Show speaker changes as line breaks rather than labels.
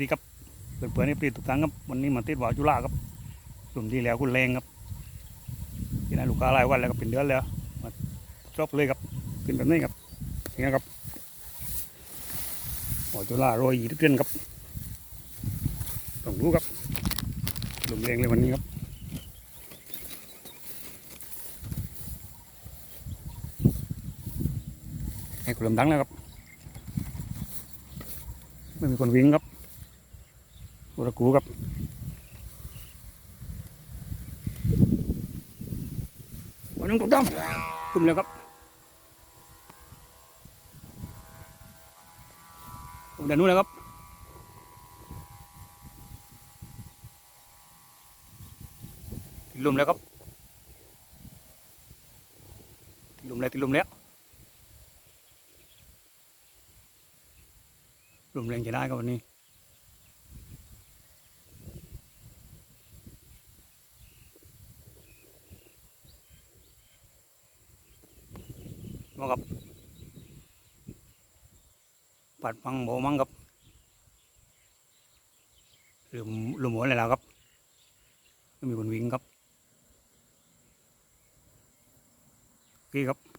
ดีครับเปิดเผยในปีทุกครั้งครับวันนี้มาติดหวาจุฬาครับกลุ่มที่แล้วคุณแรงครับที่นั่นลูกค้ารายวันแล้วก็เป็นเดือนแล้วมาชอบเลยครับเป็นแบบนี้ครับอย่างนี้ครับหวาจุฬาโรยอีกเดือนครับต้องรู้ครับลมแรงเลยวันนี้ครับให้กลุ่มดังแล้วครับไม่มีคนวิ่งครับ อุระกูครับวันนึงถูกต้องขึ้นแล้วครับผมเดินนู้นแล้วครับติดลมแล้วครับติดลมแล้วติดลมแล้วลมแรงจะได้ครับวันนี้ มากับปัดมังโบมังกับหรือหลุมหัวอะไรแล้วครับมีคนวิ่งครับกี่ครับ